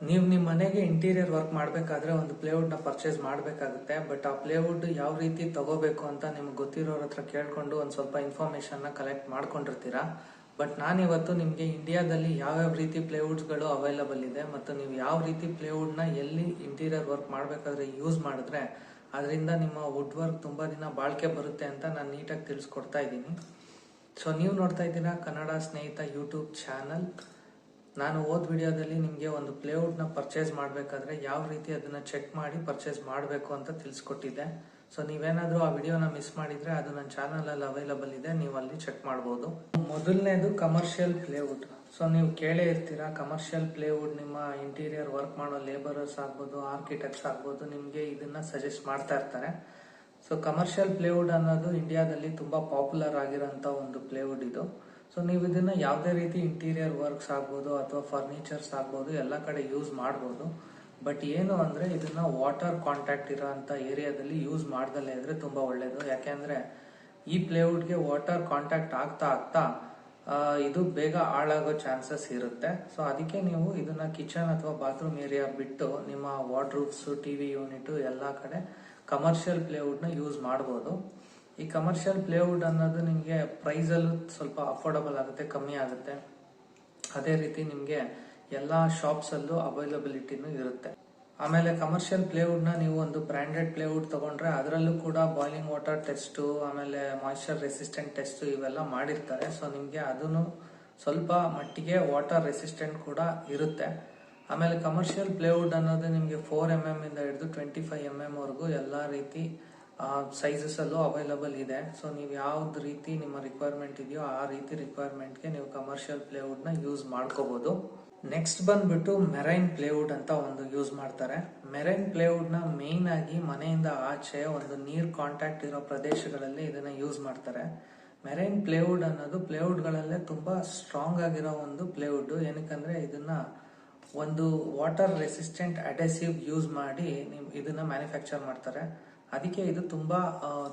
ನೀವು ನಿಮ್ಮ ಮನೆಗೆ ಇಂಟೀರಿಯರ್ ವರ್ಕ್ ಮಾಡಬೇಕಾದ್ರೆ ಒಂದು ಪ್ಲೇವುಡ್ನ ಪರ್ಚೇಸ್ ಮಾಡಬೇಕಾಗುತ್ತೆ ಬಟ್ ಆ ಪ್ಲೇವುಡ್ ಯಾವ ರೀತಿ ತಗೋಬೇಕು ಅಂತ ನಿಮ್ಗೆ ಗೊತ್ತಿರೋರ ಹತ್ರ ಕೇಳಿಕೊಂಡು ಒಂದು ಸ್ವಲ್ಪ ಇನ್ಫಾರ್ಮೇಶನ್ನ ಕಲೆಕ್ಟ್ ಮಾಡ್ಕೊಂಡಿರ್ತೀರಾ? ಬಟ್ ನಾನಿವತ್ತು ನಿಮಗೆ ಇಂಡಿಯಾದಲ್ಲಿ ಯಾವ್ಯಾವ ರೀತಿ ಪ್ಲೇವುಡ್ಸ್ಗಳು ಅವೈಲಬಲ್ ಇದೆ ಮತ್ತು ನೀವು ಯಾವ ರೀತಿ ಪ್ಲೇವುಡ್ನ ಎಲ್ಲಿ ಇಂಟೀರಿಯರ್ ವರ್ಕ್ ಮಾಡಬೇಕಾದ್ರೆ ಯೂಸ್ ಮಾಡಿದ್ರೆ ಅದರಿಂದ ನಿಮ್ಮ ವುಡ್ ವರ್ಕ್ ತುಂಬಾ ದಿನ ಬಾಳಿಕೆ ಬರುತ್ತೆ ಅಂತ ನಾನು ನೀಟಾಗಿ ತಿಳಿಸ್ಕೊಡ್ತಾ ಇದ್ದೀನಿ. ಸೊ ನೀವು ನೋಡ್ತಾ ಇದ್ದೀರಾ ಕನ್ನಡ ಸ್ನೇಹಿತ ಯೂಟ್ಯೂಬ್ ಚಾನಲ್ ನಾನು ಓದ್ ವಿಡಿಯೋದಲ್ಲಿ ನಿಮಗೆ ಒಂದು ಪ್ಲೇಔಟ್ನ ಪರ್ಚೇಸ್ ಮಾಡಬೇಕಾದ್ರೆ ಯಾವ ರೀತಿ ಅದನ್ನು ಚೆಕ್ ಮಾಡಿ ಪರ್ಚೇಸ್ ಮಾಡಬೇಕು ಅಂತ ತಿಳಿಸ್ಕೊಟ್ಟಿದ್ದೆ. ಸೊ, ನೀವೇನಾದರೂ ಆ ವಿಡಿಯೋನ ಮಿಸ್ ಮಾಡಿದರೆ ಅದು ನನ್ನ ಚಾನಲಲ್ಲಿ ಅವೈಲಬಲ್ ಇದೆ ನೀವು ಅಲ್ಲಿ ಚೆಕ್ ಮಾಡ್ಬೋದು. ಮೊದಲನೇದು ಕಮರ್ಷಿಯಲ್ ಪ್ಲೇವುಡ್ ಸೊ, ನೀವು ಕೇಳೇ ಇರ್ತೀರಾ ಕಮರ್ಷಿಯಲ್ ಪ್ಲೇವುಡ್ ನಿಮ್ಮ ಇಂಟೀರಿಯರ್ ವರ್ಕ್ ಮಾಡೋ ಲೇಬರರ್ಸ್ ಆಗ್ಬೋದು ಆರ್ಕಿಟೆಕ್ಟ್ಸ್ ಆಗ್ಬೋದು, ನಿಮಗೆ ಇದನ್ನು ಸಜೆಸ್ಟ್ ಮಾಡ್ತಾ ಇರ್ತಾರೆ. ಸೊ ಕಮರ್ಷಿಯಲ್ ಪ್ಲೇವುಡ್ ಅನ್ನೋದು ಇಂಡಿಯಾದಲ್ಲಿ ತುಂಬ ಪಾಪ್ಯುಲರ್ ಆಗಿರೋಂಥ ಒಂದು ಪ್ಲೇವುಡ್ ಇದು. ಸೊ ನೀವು ಇದನ್ನ ಯಾವುದೇ ರೀತಿ ಇಂಟೀರಿಯರ್ ವರ್ಕ್ಸ್ ಆಗ್ಬೋದು ಅಥವಾ ಫರ್ನಿಚರ್ಸ್ ಆಗ್ಬೋದು, ಎಲ್ಲ ಕಡೆ ಯೂಸ್ ಮಾಡ್ಬೋದು. ಬಟ್ ಏನು ಅಂದ್ರೆ ಇದನ್ನ ವಾಟರ್ ಕಾಂಟ್ಯಾಕ್ಟ್ ಇರೋಂಥ ಏರಿಯಾದಲ್ಲಿ ಯೂಸ್ ಮಾಡ್ದಲ್ಲೇ ಇದ್ರೆ ತುಂಬಾ ಒಳ್ಳೇದು. ಯಾಕೆಂದ್ರೆ ಈ ಪ್ಲೇವುಡ್ಗೆ ವಾಟರ್ ಕಾಂಟ್ಯಾಕ್ಟ್ ಆಗ್ತಾ ಆಗ್ತಾ ಇದು ಬೇಗ ಹಾಳಾಗೋ ಚಾನ್ಸಸ್ ಇರುತ್ತೆ. ಸೊ ಅದಕ್ಕೆ ನೀವು ಇದನ್ನ ಕಿಚನ್ ಅಥವಾ ಬಾತ್ರೂಮ್ ಏರಿಯಾ ಬಿಟ್ಟು ನಿಮ್ಮ ವಾರ್ಡ್ರೂಬ್ಸ್ ಟಿವಿ ಯೂನಿಟ್ ಎಲ್ಲ ಕಡೆ ಕಮರ್ಷಿಯಲ್ ಪ್ಲೇವುಡ್ನ ಯೂಸ್ ಮಾಡಬಹುದು ಈ ಕಮರ್ಷಿಯಲ್ ಪ್ಲೇವುಡ್ ಅನ್ನೋದು ನಿಮಗೆ ಪ್ರೈಸಲ್ಲೂ ಸ್ವಲ್ಪ ಅಫೋರ್ಡಬಲ್ ಆಗುತ್ತೆ, ಕಮ್ಮಿ ಆಗುತ್ತೆ. ಅದೇ ರೀತಿ ನಿಮಗೆ ಎಲ್ಲ ಶಾಪ್ಸಲ್ಲೂ ಅವೈಲಬಿಲಿಟಿನೂ ಇರುತ್ತೆ. ಆಮೇಲೆ ಕಮರ್ಷಿಯಲ್ ಪ್ಲೇವುಡ್ನ ನೀವು ಒಂದು ಬ್ರ್ಯಾಂಡೆಡ್ ಪ್ಲೇವುಡ್ ತಗೊಂಡ್ರೆ ಅದರಲ್ಲೂ ಕೂಡ ಬಾಯ್ಲಿಂಗ್ ವಾಟರ್ ಟೆಸ್ಟು ಆಮೇಲೆ ಮಾಯಿಶ್ಚರ್ ರೆಸಿಸ್ಟೆಂಟ್ ಟೆಸ್ಟು ಇವೆಲ್ಲ ಮಾಡಿರ್ತಾರೆ. ಸೊ ನಿಮಗೆ ಅದನ್ನು ಸ್ವಲ್ಪ ಮಟ್ಟಿಗೆ ವಾಟರ್ ರೆಸಿಸ್ಟೆಂಟ್ ಕೂಡ ಇರುತ್ತೆ. ಆಮೇಲೆ ಕಮರ್ಷಿಯಲ್ ಪ್ಲೇವುಡ್ ಅನ್ನೋದು ನಿಮಗೆ ಫೋರ್ ಎಂ ಎಂ ಇಂದ ಹಿಡಿದು ಟ್ವೆಂಟಿ ಫೈವ್ ಎಂ ಎಂ ವರೆಗೂ ಎಲ್ಲ ರೀತಿ ಸೈಜಸ್ ಅಲ್ಲೂ ಅವೈಲಬಲ್ ಇದೆ. ಸೊ ನೀವು ಯಾವ್ದು ರೀತಿ ನಿಮ್ಮ ರಿಕ್ವೈರ್ಮೆಂಟ್ ಇದೆಯೋ ಆ ರೀತಿ ರಿಕ್ವೈರ್ಮೆಂಟ್ಗೆ ನೀವು ಕಮರ್ಷಿಯಲ್ ಪ್ಲೇವುಡ್ನ ಯೂಸ್ ಮಾಡ್ಕೋಬಹುದು ನೆಕ್ಸ್ಟ್ ಬಂದ್ಬಿಟ್ಟು ಮೆರೈನ್ ಪ್ಲೇವುಡ್ ಅಂತ ಒಂದು ಯೂಸ್ ಮಾಡ್ತಾರೆ. ಮೆರೈನ್ನ ಮೇನ್ ಆಗಿ ಮನೆಯಿಂದ ಆಚೆ ಒಂದು ನೀರ್ ಕಾಂಟ್ಯಾಕ್ಟ್ ಇರೋ ಪ್ರದೇಶಗಳಲ್ಲಿ ಇದನ್ನ ಯೂಸ್ ಮಾಡ್ತಾರೆ. ಮೆರೈನ್ ಪ್ಲೇವುಡ್ ಅನ್ನೋದು ಪ್ಲೇವುಡ್ ಗಳಲ್ಲೇ ತುಂಬಾ ಸ್ಟ್ರಾಂಗ್ ಆಗಿರೋ ಒಂದು ಪ್ಲೇವುಡ್ ಏನಕ್ಕಂದ್ರೆ ಇದನ್ನ ಒಂದು ವಾಟರ್ ರೆಸಿಸ್ಟೆಂಟ್ ಅಡೆಸಿವ್ ಯೂಸ್ ಮಾಡಿ ಇದನ್ನ ಮ್ಯಾನುಫ್ಯಾಕ್ಚರ್ ಮಾಡ್ತಾರೆ. ಅದಕ್ಕೆ ಇದು ತುಂಬಾ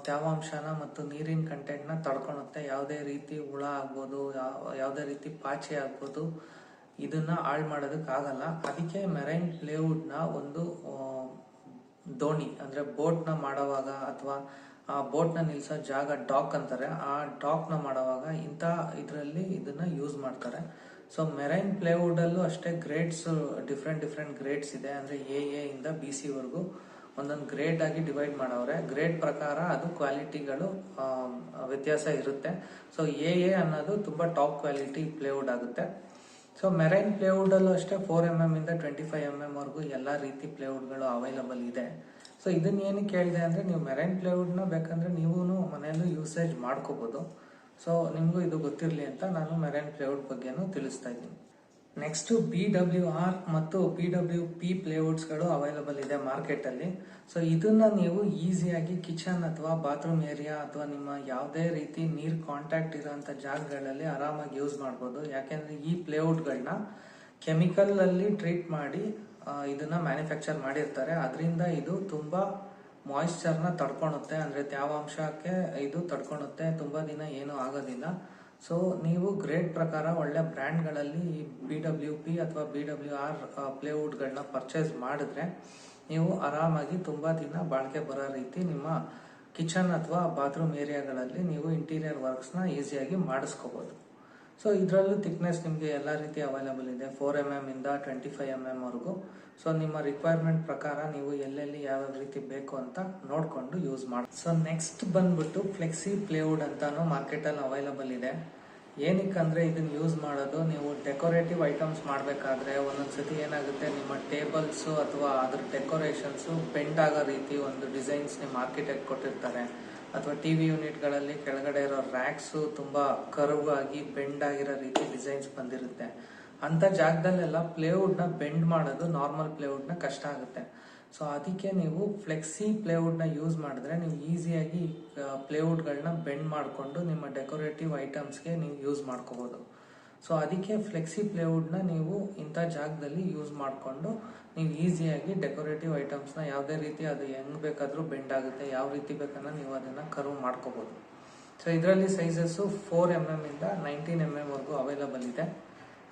ತೇವಾಂಶನ ಮತ್ತು ನೀರಿನ ಕಂಟೆಂಟ್ನ ತಡ್ಕೊಳುತ್ತೆ. ಯಾವುದೇ ರೀತಿ ಹುಳ ಆಗ್ಬೋದು, ಯಾವ- ಯಾವುದೇ ರೀತಿ ಪಾಚಿ ಆಗ್ಬೋದು, ಇದನ್ನ ಹಾಳು ಮಾಡೋದಕ್ಕಾಗಲ್ಲ ಅದಕ್ಕೆ ಮೆರೈನ್ ಪ್ಲೇವುಡ್ನ ಒಂದು ದೋಣಿ, ಅಂದ್ರೆ ಬೋಟ್ನ ಮಾಡುವಾಗ ಅಥವಾ, ಆ ಬೋಟ್ನ ನಿಲ್ಸೋ ಜಾಗ ಡಾಕ್ ಅಂತಾರೆ. ಆ ಡಾಕ್ನ ಮಾಡುವಾಗ ಇಂಥ ಇದರಲ್ಲಿ ಇದನ್ನ ಯೂಸ್ ಮಾಡ್ತಾರೆ. ಸೊ ಮೆರೈನ್ ಪ್ಲೇವುಡ್ ಅಲ್ಲೂ ಅಷ್ಟೇ ಗ್ರೇಡ್ಸ್ ಡಿಫ್ರೆಂಟ್ ಡಿಫ್ರೆಂಟ್ ಗ್ರೇಡ್ಸ್ ಇದೆ. ಅಂದ್ರೆ ಎ ಎ ಇಂದ ಬಿ ಸಿ ವರೆಗೂ. ಒಂದೊಂದು ಗ್ರೇಡ್ ಆಗಿ ಡಿವೈಡ್ ಮಾಡವ್ರೆ. ಗ್ರೇಡ್ ಪ್ರಕಾರ ಅದು ಕ್ವಾಲಿಟಿಗಳು ವ್ಯತ್ಯಾಸ ಇರುತ್ತೆ. ಸೊ ಎ ಎ ಅನ್ನೋದು ತುಂಬಾ ಟಾಪ್ ಕ್ವಾಲಿಟಿ ಪ್ಲೇವುಡ್ ಆಗುತ್ತೆ. ಸೊ ಮೆರೈನ್ ಪ್ಲೇವುಡ್ ಅಲ್ಲೂ ಅಷ್ಟೇ ಫೋರ್ ಎಂ ಎಂ ಇಂದ ಟ್ವೆಂಟಿ ಫೈವ್ ಎಂ ಎಂ ವರೆಗೂ ಎಲ್ಲ ರೀತಿ ಪ್ಲೇವುಡ್ಗಳು ಅವೈಲಬಲ್ ಇದೆ. ಸೊ ಇದನ್ನ ಏನಕ್ಕೆ ಹೇಳಿದೆ ಅಂದ್ರೆ ನೀವು ಮೆರೈನ್ ಪ್ಲೇವುಡ್ನ ಬೇಕಂದ್ರೆ ನೀವು ಮನೆಯಲ್ಲೂ ಯೂಸೇಜ್ ಮಾಡ್ಕೋಬಹುದು ಸೊ ನಿಮಗೂ ಇದು ಗೊತ್ತಿರಲಿ ಅಂತ ನಾನು ಮೆರೈನ್ ಪ್ಲೇವುಡ್ ಬಗ್ಗೆನೂ ತಿಳಿಸ್ತಾ ಇದ್ದೀನಿ. ನೆಕ್ಸ್ಟ್ ಬಿ ಡಬ್ಲ್ಯೂ ಆರ್ ಮತ್ತು ಪಿ ಡಬ್ಲ್ಯೂ ಪಿ ಪ್ಲೇವುಡ್ಸ್ಗಳು ಅವೈಲಬಲ್ ಇದೆ ಮಾರ್ಕೆಟ್ ಅಲ್ಲಿ. ಸೊ ಇದನ್ನ ನೀವು ಈಸಿಯಾಗಿ ಕಿಚನ್ ಅಥವಾ ಬಾತ್ರೂಮ್ ಏರಿಯಾ ಅಥವಾ ನಿಮ್ಮ ಯಾವುದೇ ರೀತಿ ನೀರು ಕಾಂಟ್ಯಾಕ್ಟ್ ಇರೋಂಥ ಜಾಗಗಳಲ್ಲಿ ಆರಾಮಾಗಿ ಯೂಸ್ ಮಾಡ್ಬೋದು. ಯಾಕೆಂದರೆ ಈ ಪ್ಲೇವುಡ್ಗಳನ್ನ ಕೆಮಿಕಲ್ ಅಲ್ಲಿ ಟ್ರೀಟ್ ಮಾಡಿ ಇದನ್ನು ಮ್ಯಾನುಫ್ಯಾಕ್ಚರ್ ಮಾಡಿರ್ತಾರೆ. ಅದರಿಂದ ಇದು ತುಂಬಾ ಮಾಯಿಶ್ಚರ್ನ ತಡ್ಕೊಳುತ್ತೆ ಅಂದ್ರೆ ತ್ಯಾವಾಂಶಕ್ಕೆ ಇದು ತಡ್ಕೊಳುತ್ತೆ ತುಂಬಾ ದಿನ ಏನೂ ಆಗೋದಿಲ್ಲ. ಸೊ ನೀವು ಗ್ರೇಡ್ ಪ್ರಕಾರ ಒಳ್ಳೆ ಬ್ರ್ಯಾಂಡ್ಗಳಲ್ಲಿ ಬಿ ಡಬ್ಲ್ಯೂ ಪಿ ಅಥವಾ ಬಿ ಡಬ್ಲ್ಯೂ ಆರ್ ಪ್ಲೇವುಡ್ಗಳನ್ನ ಪರ್ಚೇಸ್ ಮಾಡಿದ್ರೆ ನೀವು ಆರಾಮಾಗಿ ತುಂಬ ದಿನ ಬಾಳಿಕೆ ಬರೋ ರೀತಿ ನಿಮ್ಮ ಕಿಚನ್ ಅಥವಾ ಬಾತ್ರೂಮ್ ಏರಿಯಾಗಳಲ್ಲಿ ನೀವು ಇಂಟೀರಿಯರ್ ವರ್ಕ್ಸ್ನ ಈಸಿಯಾಗಿ ಮಾಡಿಸ್ಕೋಬಹುದು ಸೊ ಇದರಲ್ಲೂ ತಿಕ್ನೆಸ್ ನಿಮಗೆ ಎಲ್ಲ ರೀತಿ ಅವೈಲೇಬಲ್ ಇದೆ. ಫೋರ್ ಎಂ ಎಂ ಇಂದ ಟ್ವೆಂಟಿ ಫೈವ್ ಎಂ ಎಂ ವರೆಗೂ. ಸೊ ನಿಮ್ಮ ರಿಕ್ವೈರ್ಮೆಂಟ್ ಪ್ರಕಾರ ನೀವು ಎಲ್ಲೆಲ್ಲಿ ಯಾವ್ಯಾವ ರೀತಿ ಬೇಕು ಅಂತ ನೋಡಿಕೊಂಡು ಯೂಸ್ ಮಾಡಿ ಸೊ ನೆಕ್ಸ್ಟ್ ಬಂದ್ಬಿಟ್ಟು ಫ್ಲೆಕ್ಸಿ ಪ್ಲೇವುಡ್ ಅಂತಾನು ಮಾರ್ಕೆಟಲ್ಲಿ ಅವೈಲಬಲ್ ಇದೆ. ಏನಕ್ಕಂದ್ರೆ ಇದನ್ನು ಯೂಸ್ ಮಾಡೋದು ನೀವು ಡೆಕೋರೇಟಿವ್ ಐಟಮ್ಸ್ ಮಾಡಬೇಕಾದ್ರೆ ಒಂದೊಂದ್ಸತಿ ಏನಾಗುತ್ತೆ, ನಿಮ್ಮ ಟೇಬಲ್ಸು ಅಥವಾ ಅದ್ರ ಡೆಕೋರೇಷನ್ಸು ಪೆಂಟ್ ಆಗೋ ರೀತಿ ಒಂದು ಡಿಸೈನ್ಸ್ ನಿಮ್ಮ ಆರ್ಕಿಟೆಕ್ಟ್ ಕೊಟ್ಟಿರ್ತಾರೆ. ಅಥವಾ ಟಿವಿ ಯೂನಿಟ್ಗಳಲ್ಲಿ ಕೆಳಗಡೆ ಇರೋ ರ್ಯಾಕ್ಸ್ ತುಂಬಾ ಕರ್ವ್ ಆಗಿ ಬೆಂಡ್ ಆಗಿರೋ ರೀತಿ ಡಿಸೈನ್ಸ್ ಬಂದಿರುತ್ತೆ. ಅಂತ ಜಾಗದಲ್ಲೆಲ್ಲ ಪ್ಲೇವುಡ್ನ ಬೆಂಡ್ ಮಾಡೋದು ನಾರ್ಮಲ್ನ ಕಷ್ಟ ಆಗುತ್ತೆ. ಸೊ ಅದಕ್ಕೆ ನೀವು ಫ್ಲೆಕ್ಸಿ ಪ್ಲೇವುಡ್ನ ಯೂಸ್ ಮಾಡಿದ್ರೆ ನೀವು ಈಸಿಯಾಗಿ ಪ್ಲೇವುಡ್ಗಳನ್ನ ಬೆಂಡ್ ಮಾಡಿಕೊಂಡು ನಿಮ್ಮ ಡೆಕೋರೇಟಿವ್ ಐಟಮ್ಸ್ಗೆ ನೀವು ಯೂಸ್ ಮಾಡ್ಕೋಬಹುದು ಸೊ ಅದಕ್ಕೆ ಫ್ಲೆಕ್ಸಿ ಪ್ಲೇವುಡ್ನ ನೀವು ಇಂಥ ಜಾಗದಲ್ಲಿ ಯೂಸ್ ಮಾಡಿಕೊಂಡು ನೀವು ಈಸಿಯಾಗಿ ಡೆಕೋರೇಟಿವ್ ಐಟಮ್ಸ್ನ ಯಾವುದೇ ರೀತಿ ಅದು ಹೆಂಗೆ ಬೇಕಾದರೂ ಬೆಂಡ್ ಆಗುತ್ತೆ, ಯಾವ ರೀತಿ ಬೇಕನ್ನ ನೀವು ಅದನ್ನು ಕರ್ವ್ ಮಾಡ್ಕೋಬೋದು. ಸೊ ಇದರಲ್ಲಿ ಸೈಜಸ್ಸು ಫೋರ್ ಎಂ ಎಂ ಇಂದ ನೈನ್ಟೀನ್ ಎಂ ಎಂ ವರೆಗೂ ಅವೈಲಬಲ್ ಇದೆ.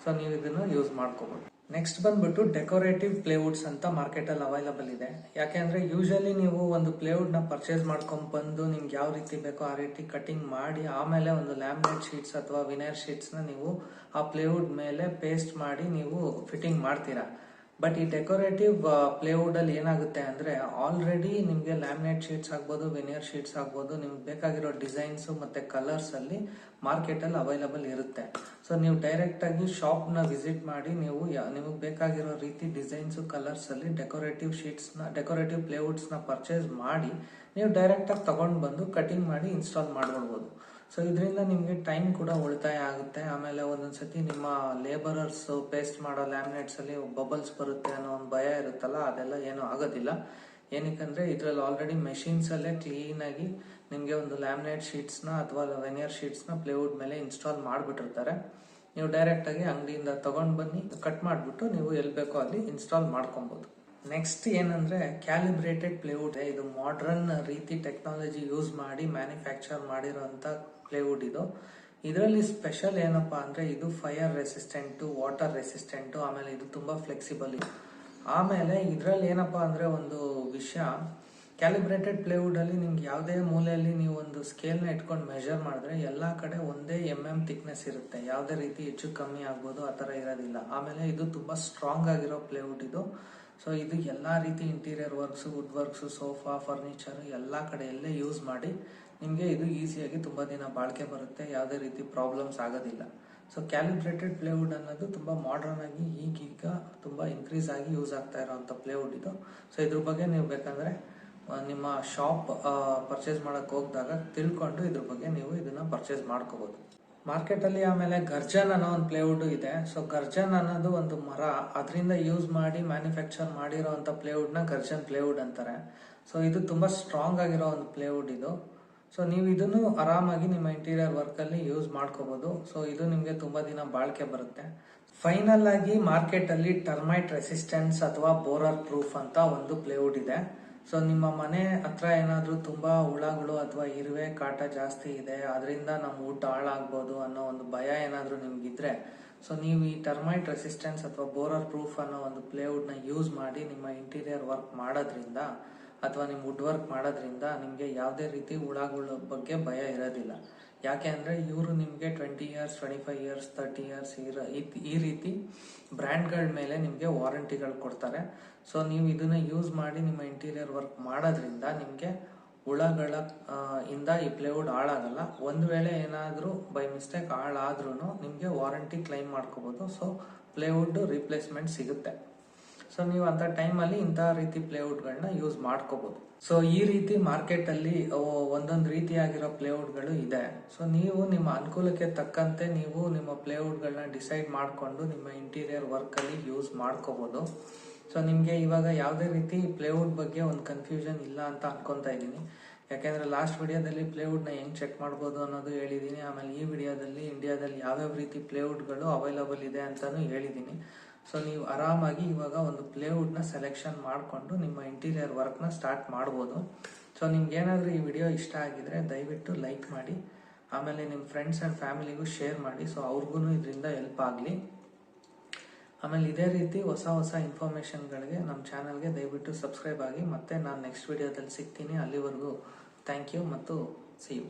ಸೊ ನೀವು ಇದನ್ನು ಯೂಸ್ ಮಾಡ್ಕೋಬಹುದು ನೆಕ್ಸ್ಟ್ ಬಂದ್ಬಿಟ್ಟು ಡೆಕೋರೇಟಿವ್ ಪ್ಲೇವುಡ್ಸ್ ಅಂತ ಮಾರ್ಕೆಟಲ್ಲಿ ಅವೈಲಬಲ್ ಇದೆ. ಯಾಕೆಂದ್ರೆ ಯೂಶಲಿ ನೀವು ಒಂದು ಪ್ಲೇವುಡ್ನ ಪರ್ಚೇಸ್ ಮಾಡ್ಕೊಂಡು ಬಂದು ನಿಮ್ಗೆ ಯಾವ ರೀತಿ ಬೇಕೋ ಆ ರೀತಿ ಕಟಿಂಗ್ ಮಾಡಿ ಆಮೇಲೆ ಒಂದು ಲ್ಯಾಮಿನೇಟ್ ಶೀಟ್ಸ್ ಅಥವಾ ವಿನರ್ ಶೀಟ್ಸ್ನ ನೀವು ಆ ಪ್ಲೇವುಡ್ ಮೇಲೆ ಪೇಸ್ಟ್ ಮಾಡಿ ನೀವು ಫಿಟ್ಟಿಂಗ್ ಮಾಡ್ತೀರಾ. ಬಟ್ ಈ ಡೆಕೋರೇಟಿವ್ ಪ್ಲೇವುಡ್ ಅಲ್ಲಿ ಏನಾಗುತ್ತೆ ಅಂದ್ರೆ ಆಲ್ರೆಡಿ ನಿಮಗೆ ಲ್ಯಾಮಿನೇಟ್ ಶೀಟ್ಸ್ ಆಗ್ಬೋದು ವಿನಿಯರ್ ಶೀಟ್ಸ್ ಆಗ್ಬೋದು, ನಿಮ್ಗೆ ಬೇಕಾಗಿರೋ ಡಿಸೈನ್ಸ್ ಮತ್ತೆ ಕಲರ್ಸ್ ಅಲ್ಲಿ ಮಾರ್ಕೆಟ್ ಅಲ್ಲಿ ಅವೈಲಬಲ್ ಇರುತ್ತೆ. ಸೊ ನೀವು ಡೈರೆಕ್ಟ್ ಆಗಿ ಶಾಪ್ನ ವಿಸಿಟ್ ಮಾಡಿ ನೀವು ನಿಮಗೆ ಬೇಕಾಗಿರೋ ರೀತಿ ಡಿಸೈನ್ಸ್ ಕಲರ್ಸ್ ಅಲ್ಲಿ ಡೆಕೋರೇಟಿವ್ ಶೀಟ್ಸ್ನ ಡೆಕೋರೇಟಿವ್ನ ಪರ್ಚೇಸ್ ಮಾಡಿ, ನೀವು ಡೈರೆಕ್ಟ್ ಆಗಿ ತಗೊಂಡ್ ಬಂದು ಕಟಿಂಗ್ ಮಾಡಿ ಇನ್ಸ್ಟಾಲ್ ಮಾಡ್ಕೊಳ್ಬಹುದು ಸೊ ಇದರಿಂದ ನಿಮಗೆ ಟೈಮ್ ಕೂಡ ಉಳಿತಾಯ ಆಗುತ್ತೆ. ಆಮೇಲೆ ಒಂದೊಂದು ಸತಿ ನಿಮ್ಮ ಲೇಬರರ್ಸ್ ಪೇಸ್ಟ್ ಮಾಡೋ ಲ್ಯಾಮಿನೇಟ್ಸಲ್ಲಿ ಬಬಲ್ಸ್ ಬರುತ್ತೆ ಅನ್ನೋ ಒಂದು ಭಯ ಇರುತ್ತಲ್ಲ, ಅದೆಲ್ಲ ಏನೂ ಆಗೋದಿಲ್ಲ. ಏನಕ್ಕಂದ್ರೆ, ಇದರಲ್ಲಿ ಆಲ್ರೆಡಿ ಮೆಷಿನ್ಸಲ್ಲೇ ಕ್ಲೀನಾಗಿ ನಿಮಗೆ ಒಂದು ಲ್ಯಾಮಿನೇಟ್ ಶೀಟ್ಸ್ನ ಅಥವಾ ವೆನಿಯರ್ ಶೀಟ್ಸ್ನ ಪ್ಲೇವುಡ್ ಮೇಲೆ ಇನ್ಸ್ಟಾಲ್ ಮಾಡಿಬಿಟ್ಟಿರ್ತಾರೆ. ನೀವು ಡೈರೆಕ್ಟಾಗಿ ಅಂಗಡಿಯಿಂದ ತೊಗೊಂಡು ಬನ್ನಿ ಕಟ್ ಮಾಡಿಬಿಟ್ಟು ನೀವು ಎಲ್ಲಿ ಬೇಕೋ ಅಲ್ಲಿ ಇನ್ಸ್ಟಾಲ್ ಮಾಡ್ಕೊಬಹುದು ನೆಕ್ಸ್ಟ್ ಏನಂದ್ರೆ ಕ್ಯಾಲಿಬ್ರೇಟೆಡ್ ಪ್ಲೇವುಡ್ ಇದು ಮಾಡ್ರನ್ ರೀತಿ ಟೆಕ್ನಾಲಜಿ ಯೂಸ್ ಮಾಡಿ ಮ್ಯಾನುಫ್ಯಾಕ್ಚರ್ ಮಾಡಿರೋಂಥ ಪ್ಲೇವುಡ್ ಇದು. ಇದರಲ್ಲಿ ಸ್ಪೆಷಲ್ ಏನಪ್ಪಾ ಅಂದ್ರೆ ಇದು ಫೈರ್ ರೆಸಿಸ್ಟೆಂಟ್ ವಾಟರ್ ರೆಸಿಸ್ಟೆಂಟ್ ಆಮೇಲೆ ಇದು ತುಂಬಾ ಫ್ಲೆಕ್ಸಿಬಲ್ ಇದೆ. ಆಮೇಲೆ ಇದರಲ್ಲಿ ಏನಪ್ಪಾ ಅಂದ್ರೆ ಒಂದು ವಿಷಯ ಕ್ಯಾಲಿಬ್ರೇಟೆಡ್ ಪ್ಲೇವುಡ್ ಅಲ್ಲಿ ನಿಮ್ಗೆ ಯಾವುದೇ ಮೂಲೆಯಲ್ಲಿ ನೀವು ಒಂದು ಸ್ಕೇಲ್ನ ಇಟ್ಕೊಂಡು ಮೆಷರ್ ಮಾಡಿದ್ರೆ ಎಲ್ಲಾ ಕಡೆ ಒಂದೇ ಎಂ ಎಂ ಥಿಕ್ನೆಸ್ ಇರುತ್ತೆ. ಯಾವುದೇ ರೀತಿ ಹೆಚ್ಚು ಕಮ್ಮಿ ಆಗ್ಬೋದು, ಆ ಥರ ಇರೋದಿಲ್ಲ. ಆಮೇಲೆ ಇದು ತುಂಬಾ ಸ್ಟ್ರಾಂಗ್ ಆಗಿರೋ ಪ್ಲೇವುಡ್ ಇದು. ಸೊ ಇದು ಎಲ್ಲ ರೀತಿ interior works wood works sofa furniture ಎಲ್ಲ ಕಡೆಯಲ್ಲೇ ಯೂಸ್ ಮಾಡಿ ನಿಮಗೆ ಇದು ಈಸಿಯಾಗಿ ತುಂಬ ದಿನ ಬಾಳಿಕೆ ಬರುತ್ತೆ, ಯಾವುದೇ ರೀತಿ ಪ್ರಾಬ್ಲಮ್ಸ್ ಆಗೋದಿಲ್ಲ. ಸೊ ಕ್ಯಾಲಿಬ್ರೇಟೆಡ್ ಪ್ಲೇವುಡ್ ಅನ್ನೋದು ತುಂಬ ಮಾಡ್ರನ್ ಆಗಿ ಈಗೀಗ ತುಂಬ ಇನ್ಕ್ರೀಸ್ ಆಗಿ ಯೂಸ್ ಆಗ್ತಾ ಇರೋವಂಥ ಪ್ಲೇವುಡ್ ಇದು. ಸೊ ಇದ್ರ ಬಗ್ಗೆ ನೀವು ಬೇಕಂದ್ರೆ ನಿಮ್ಮ ಶಾಪ್ ಪರ್ಚೇಸ್ ಮಾಡೋಕ್ಕೆ ಹೋಗಿದಾಗ ತಿಳ್ಕೊಂಡು ಇದ್ರ ಬಗ್ಗೆ ನೀವು ಇದನ್ನು ಪರ್ಚೇಸ್ ಮಾಡ್ಕೋಬಹುದು ಮಾರ್ಕೆಟ್ ಅಲ್ಲಿ ಆಮೇಲೆ ಗರ್ಜನ್ ಅನ್ನೋ ಒಂದು ಪ್ಲೇವುಡ್ ಇದೆ. ಸೊ ಗರ್ಜನ್ ಅನ್ನೋದು ಒಂದು ಮರ. ಅದರಿಂದ ಯೂಸ್ ಮಾಡಿ ಮ್ಯಾನುಫ್ಯಾಕ್ಚರ್ ಮಾಡಿರೋಂಥ ಪ್ಲೇವುಡ್ನ ಗರ್ಜನ್ ಪ್ಲೇವುಡ್ ಅಂತಾರೆ. ಸೊ ಇದು ತುಂಬಾ ಸ್ಟ್ರಾಂಗ್ ಆಗಿರೋ ಒಂದು ಪ್ಲೇವುಡ್ ಇದು. ಸೊ ನೀವು ಇದನ್ನು ಆರಾಮಾಗಿ ನಿಮ್ಮ ಇಂಟೀರಿಯರ್ ವರ್ಕ್ ಅಲ್ಲಿ ಯೂಸ್ ಮಾಡ್ಕೋಬೋದು. ಸೊ ಇದು ನಿಮಗೆ ತುಂಬಾ ದಿನ ಬಾಳಿಕೆ ಬರುತ್ತೆ. ಫೈನಲ್ ಆಗಿ ಮಾರ್ಕೆಟ್ ಅಲ್ಲಿ ಟರ್ಮೈಟ್ ರೆಸಿಸ್ಟೆನ್ಸ್ ಅಥವಾ ಬೋರರ್ ಪ್ರೂಫ್ ಅಂತ ಒಂದು ಪ್ಲೇವುಡ್ ಇದೆ. ಸೊ ನಿಮ್ಮ ಮನೆ ಹತ್ರ ಏನಾದರೂ ತುಂಬಾ ಹುಳಗಳು ಅಥವಾ ಇರುವೆ ಕಾಟ ಜಾಸ್ತಿ ಇದೆ ಅದರಿಂದ ನಮ್ಮ ಊಟ ಹಾಳಾಗ್ಬೋದು ಅನ್ನೋ ಒಂದು ಭಯ ಏನಾದರೂ ನಿಮ್ಗಿದ್ರೆ ಸೊ ನೀವು ಈ ಟರ್ಮೈಟ್ ರೆಸಿಸ್ಟೆನ್ಸ್ ಅಥವಾ ಬೋರರ್ ಪ್ರೂಫ್ ಅನ್ನೋ ಒಂದು ಪ್ಲೇವುಡ್ನ ಯೂಸ್ ಮಾಡಿ ನಿಮ್ಮ ಇಂಟೀರಿಯರ್ ವರ್ಕ್ ಮಾಡೋದ್ರಿಂದ ಅಥವಾ ನಿಮ್ಮ ವುಡ್ ವರ್ಕ್ ಮಾಡೋದ್ರಿಂದ ನಿಮಗೆ ಯಾವುದೇ ರೀತಿ ಹುಳಗಳ ಬಗ್ಗೆ ಭಯ ಇರೋದಿಲ್ಲ. ಯಾಕೆ ಅಂದರೆ ಇವರು ನಿಮಗೆ twenty years twenty five years thirty years ಈ ರೀತಿ ಬ್ರ್ಯಾಂಡ್ಗಳ ಮೇಲೆ ನಿಮಗೆ ವಾರಂಟಿಗಳು ಕೊಡ್ತಾರೆ. ಸೊ ನೀವು ಇದನ್ನ ಯೂಸ್ ಮಾಡಿ ನಿಮ್ಮ ಇಂಟೀರಿಯರ್ ವರ್ಕ್ ಮಾಡೋದ್ರಿಂದ ನಿಮಗೆ ಹುಳಗಳ ಇಂದ ಈ ಪ್ಲೇವುಡ್ ಹಾಳಾಗಲ್ಲ. ಒಂದು ವೇಳೆ ಏನಾದರೂ ಬೈ ಮಿಸ್ಟೇಕ್ ಹಾಳಾದ್ರೂ ನಿಮಗೆ ವಾರಂಟಿ ಕ್ಲೈಮ್ ಮಾಡ್ಕೋಬೋದು. ಸೊ ಪ್ಲೇವುಡ್ ರಿಪ್ಲೇಸ್ಮೆಂಟ್ ಸಿಗುತ್ತೆ. ಸೊ ನೀವು ಅಂಥ ಟೈಮಲ್ಲಿ ಇಂಥ ರೀತಿ ಪ್ಲೇವುಡ್ಗಳನ್ನ ಯೂಸ್ ಮಾಡ್ಕೋಬೋದು. ಸೊ ಈ ರೀತಿ ಮಾರ್ಕೆಟಲ್ಲಿ ಒಂದೊಂದು ರೀತಿಯಾಗಿರೋ ಪ್ಲೇವುಡ್ಗಳು ಇದೆ. ಸೊ ನೀವು ನಿಮ್ಮ ಅನುಕೂಲಕ್ಕೆ ತಕ್ಕಂತೆ ನೀವು ನಿಮ್ಮ ಪ್ಲೇವುಡ್ಗಳನ್ನ ಡಿಸೈಡ್ ಮಾಡಿಕೊಂಡು ನಿಮ್ಮ ಇಂಟೀರಿಯರ್ ವರ್ಕಲ್ಲಿ ಯೂಸ್ ಮಾಡ್ಕೋಬಹುದು ಸೊ ನಿಮಗೆ ಇವಾಗ ಯಾವುದೇ ರೀತಿ ಪ್ಲೇವುಡ್ ಬಗ್ಗೆ ಒಂದು ಕನ್ಫ್ಯೂಷನ್ ಇಲ್ಲ ಅಂತ ಅನ್ಕೊತಾ ಇದ್ದೀನಿ. ಯಾಕೆಂದರೆ ಲಾಸ್ಟ್ ವಿಡಿಯೋದಲ್ಲಿ ಪ್ಲೇವುಡ್ನ ಹೆಂಗೆ ಚೆಕ್ ಮಾಡ್ಬೋದು ಅನ್ನೋದು ಹೇಳಿದ್ದೀನಿ ಆಮೇಲೆ ಈ ವಿಡಿಯೋದಲ್ಲಿ ಇಂಡಿಯಾದಲ್ಲಿ ಯಾವ್ಯಾವ ರೀತಿ ಪ್ಲೇವುಡ್ಗಳು ಅವೈಲಬಲ್ ಇದೆ ಅಂತಲೂ ಹೇಳಿದ್ದೀನಿ ಸೊ ನೀವು ಆರಾಮಾಗಿ ಇವಾಗ ಒಂದು ಪ್ಲೇವುಡ್ನ ಸೆಲೆಕ್ಷನ್ ಮಾಡಿಕೊಂಡು ನಿಮ್ಮ ಇಂಟೀರಿಯರ್ ವರ್ಕ್ನ ಸ್ಟಾರ್ಟ್ ಮಾಡ್ಬೋದು. ಸೊ ನಿಮ್ಗೆ ಏನಾದ್ರೂ ಈ ವಿಡಿಯೋ ಇಷ್ಟ ಆಗಿದ್ರೆ ದಯವಿಟ್ಟು ಲೈಕ್ ಮಾಡಿ. ಆಮೇಲೆ ನಿಮ್ಮ ಫ್ರೆಂಡ್ಸ್ ಆ್ಯಂಡ್ ಫ್ಯಾಮಿಲಿಗೂ ಶೇರ್ ಮಾಡಿ. ಸೊ ಅವ್ರಿಗೂ ಇದರಿಂದ ಹೆಲ್ಪ್ ಆಗಲಿ. ಆಮೇಲೆ ಇದೇ ರೀತಿ ಹೊಸ ಹೊಸ ಇನ್ಫಾರ್ಮೇಷನ್ಗಳಿಗೆ ನಮ್ಮ ಚಾನಲ್ಗೆ ದಯವಿಟ್ಟು ಸಬ್ಸ್ಕ್ರೈಬ್ ಆಗಿ ಮತ್ತೆ ನಾನು ನೆಕ್ಸ್ಟ್ ವಿಡಿಯೋದಲ್ಲಿ ಸಿಗ್ತೀನಿ ಅಲ್ಲಿವರೆಗೂ. ಥ್ಯಾಂಕ್ ಯು ಮತ್ತು ಸಿ ಯು